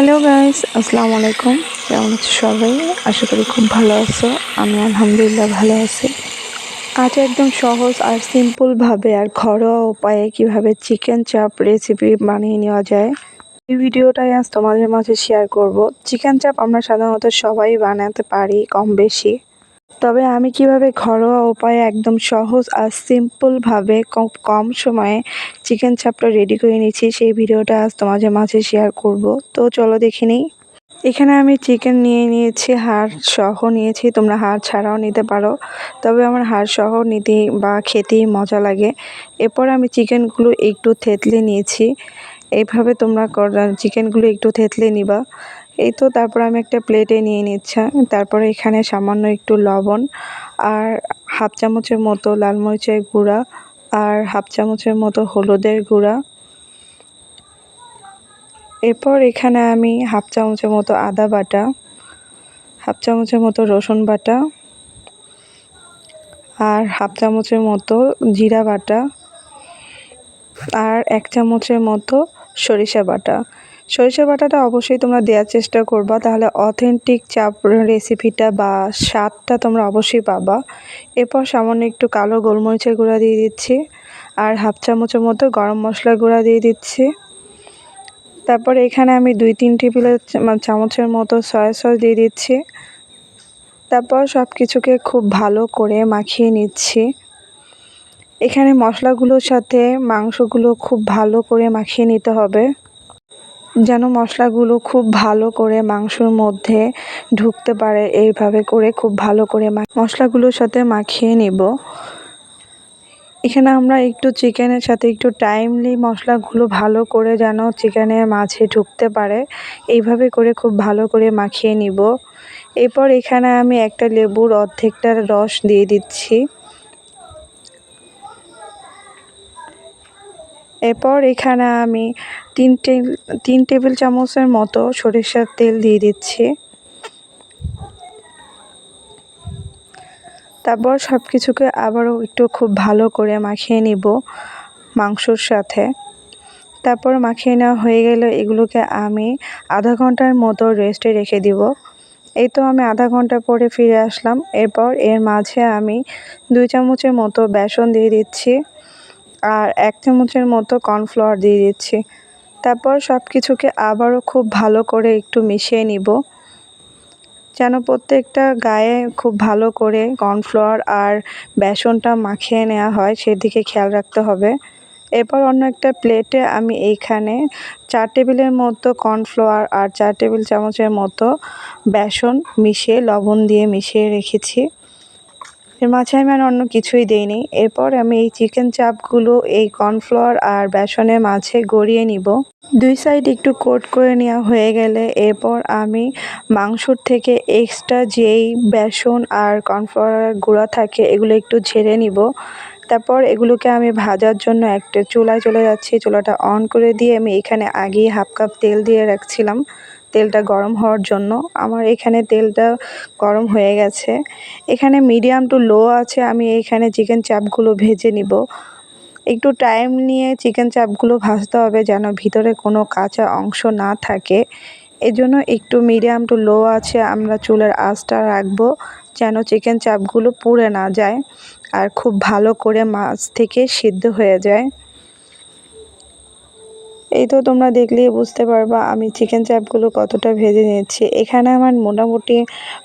Hello guys আসসালামু আলাইকুম কেমন আছো সবাই? আশা করি খুব ভালো আছো। আমি আলহামদুলিল্লাহ ভালো আছি। আজ একদম সহজ আর সিম্পলভাবে আর ঘরোয়া উপায়ে কীভাবে চিকেন চাপ রেসিপি বানিয়ে নেওয়া যায়, এই ভিডিওটাই আজ তোমাদের মাঝে শেয়ার করব। চিকেন চাপ আমরা সাধারণত সবাই বানাতে পারি কম বেশি। তবে আমি কীভাবে ঘরোয়া উপায়ে একদম সহজ আর সিম্পলভাবে কম সময়ে চিকেন চাপটা রেডি করে নিচ্ছি সেই ভিডিওটা আজ তোমাদের মাঝে শেয়ার করব। তো চলো দেখে নিই। এখানে আমি চিকেন নিয়ে নিয়েছি, হাড় সহ নিয়েছি, তোমরা হাড় ছাড়াও নিতে পারো। তবে আমার হাড় সহ নিতে বা খেতেই মজা লাগে। এরপর আমি চিকেনগুলো একটু থেতলে নিয়েছি। এইভাবে তোমরা চিকেনগুলো একটু থেতলে নিবা। এই তো তারপর আমি একটা প্লেটে নিয়ে নিচ্ছি। তারপরে এখানে সামান্য একটু লবণ আর হাফ চামচের মতো লাল মরিচের গুঁড়া আর হাফ চামচের মতো হলুদের গুঁড়া। এরপর এখানে আমি হাফ চামচের মতো আদা বাটা, হাফ চামচের মতো রসুন বাটা আর হাফ চামচের মতো জিরা বাটা আর এক চামচের মতো সরিষা বাটা। সরিষা বাটাটা অবশ্যই তোমরা দেওয়ার চেষ্টা করবা, তাহলে অথেন্টিক চাপ রেসিপিটা বা স্বাদটা তোমরা অবশ্যই পাবা। এরপর সামান্য একটু কালো গোলমরিচের গুঁড়া দিয়ে দিচ্ছি, আর হাফ চামচের মতো গরম মশলার গুঁড়া দিয়ে দিচ্ছি। তারপর এখানে আমি দুই তিন টেবিলের চামচের মতো সয়া সস দিয়ে দিচ্ছি। তারপর সব কিছুকে খুব ভালো করে মাখিয়ে নিচ্ছি। এখানে মশলাগুলোর সাথে মাংসগুলো খুব ভালো করে মাখিয়ে নিতে হবে। যেন মশলাগুলো খুব ভালো করে মাংসর মধ্যে ঢুকতে পারে, এইভাবে করে খুব ভালো করে মশলাগুলোর সাথে মাখিয়ে নেব। এখানে আমরা একটু চিকেনের সাথে একটু টাইমলি মশলাগুলো ভালো করে যেন চিকেনের মাঝে ঢুকতে পারে, এইভাবে করে খুব ভালো করে মাখিয়ে নিব। এরপর এখানে আমি একটা লেবুর অর্ধেকটার রস দিয়ে দিচ্ছি। এরপর এখানে আমি তিন তিন টেবিল চামচের মতো সরিষার তেল দিয়ে দিচ্ছি। তারপর সব কিছুকে আবারও একটু খুব ভালো করে মাখিয়ে নিব মাংসর সাথে। তারপর মাখিয়ে নেওয়া হয়ে গেলে এগুলোকে আমি আধা ঘণ্টার মতো রেস্টে রেখে দিব। এই তো আমি আধা ঘণ্টা পরে ফিরে আসলাম। এরপর এর মাঝে আমি দুই চামচের মতো বেসন দিয়ে দিচ্ছি। আর এক চামচের মতো কর্নফ্লাওয়ার দিয়ে দিচ্ছি। তারপর সব কিছুকে আবারও খুব ভালো করে একটু মিশিয়ে নিব। যেন প্রত্যেকটা গায়ে খুব ভালো করে কর্নফ্লাওয়ার আর বেসনটা মাখিয়ে নেওয়া হয়, সেদিকে খেয়াল রাখতে হবে। এরপর অন্য একটা প্লেটে আমি এইখানে চার টেবিলের মতো কর্নফ্লাওয়ার আর চার টেবিল চামচের মতো বেসন মিশিয়ে লবণ দিয়ে মিশিয়ে রেখেছি। এর মাঝে আমি আর অন্য কিছুই দিইনি। এরপর আমি এই চিকেন চাপগুলো, এই কর্নফ্লাওয়ার আর বেসনের মাঝে গড়িয়ে নিব। দুই সাইড একটু কোট করে নেওয়া হয়ে গেলে এরপর আমি মাংসর থেকে এক্সট্রা যেই বেসন আর কর্নফ্লাওয়ার গুঁড়া থাকে, এগুলো একটু ঝেড়ে নিব। তারপর এগুলোকে আমি ভাজার জন্য একটা চুলায় চলে যাচ্ছি। চুলাটা অন করে দিয়ে আমি এখানে আগেই হাফ কাপ তেল দিয়ে রাখছিলাম। তেলটা গরম হওয়ার জন্য। আমার এখানে তেলটা গরম হয়ে গেছে। এখানে মিডিয়াম টু লো আছে, আমি এখানে চিকেন চাপগুলো ভেজে নিব। একটু টাইম নিয়ে চিকেন চাপগুলো ভাজতে হবে যেন ভিতরে কোনো কাঁচা অংশ না থাকে। এজন্য একটু মিডিয়াম টু লো আছে, আমরা চুলের আঁচটা রাখব যেন চিকেন চাপগুলো পুড়ে না যায় আর খুব ভালো করে মাছ থেকে সিদ্ধ হয়ে যায়। এই তো তোমরা দেখলেই বুঝতে পারবা আমি চিকেন চাপগুলো কতটা ভেজে নিয়েছি। এখানে আমার মোটামুটি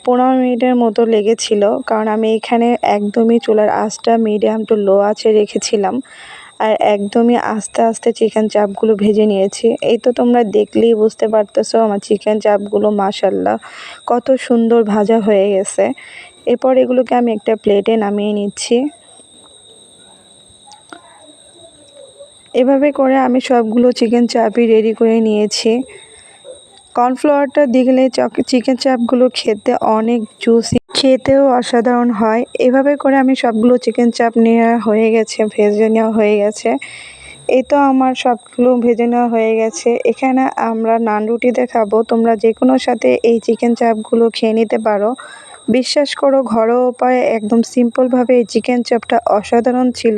পনেরো মিনিটের মতো লেগেছিল, কারণ আমি এখানে একদমই চুলার আঁচটা মিডিয়াম টু লো আছে রেখেছিলাম আর একদমই আস্তে আস্তে চিকেন চাপগুলো ভেজে নিয়েছি। এই তো তোমরা দেখলেই বুঝতে পারতেছো আমার চিকেন চাপগুলো মাসাল্লাহ কত সুন্দর ভাজা হয়ে গেছে। এরপর এগুলোকে আমি একটা প্লেটে নামিয়ে নিচ্ছি। এভাবে করে আমি সবগুলো চিকেন চাপই রেডি করে নিয়েছি। কর্নফ্লাওয়ারটা দিলে চিকেন চাপগুলো খেতে অনেক জুসি খেতেও অসাধারণ হয়। এভাবে করে আমি সবগুলো চিকেন চাপ নেওয়া হয়ে গেছে, ভেজে নেওয়া হয়ে গেছে। এই তো আমার সবগুলো ভেজে নেওয়া হয়ে গেছে। এখানে আমরা নান রুটিতে খাব তোমরা যে কোনো সাথে এই চিকেন চাপগুলো খেয়ে নিতে পারো। বিশ্বাস করো, ঘরোয়া উপায়ে একদম সিম্পলভাবে এই চিকেন চাপটা অসাধারণ ছিল।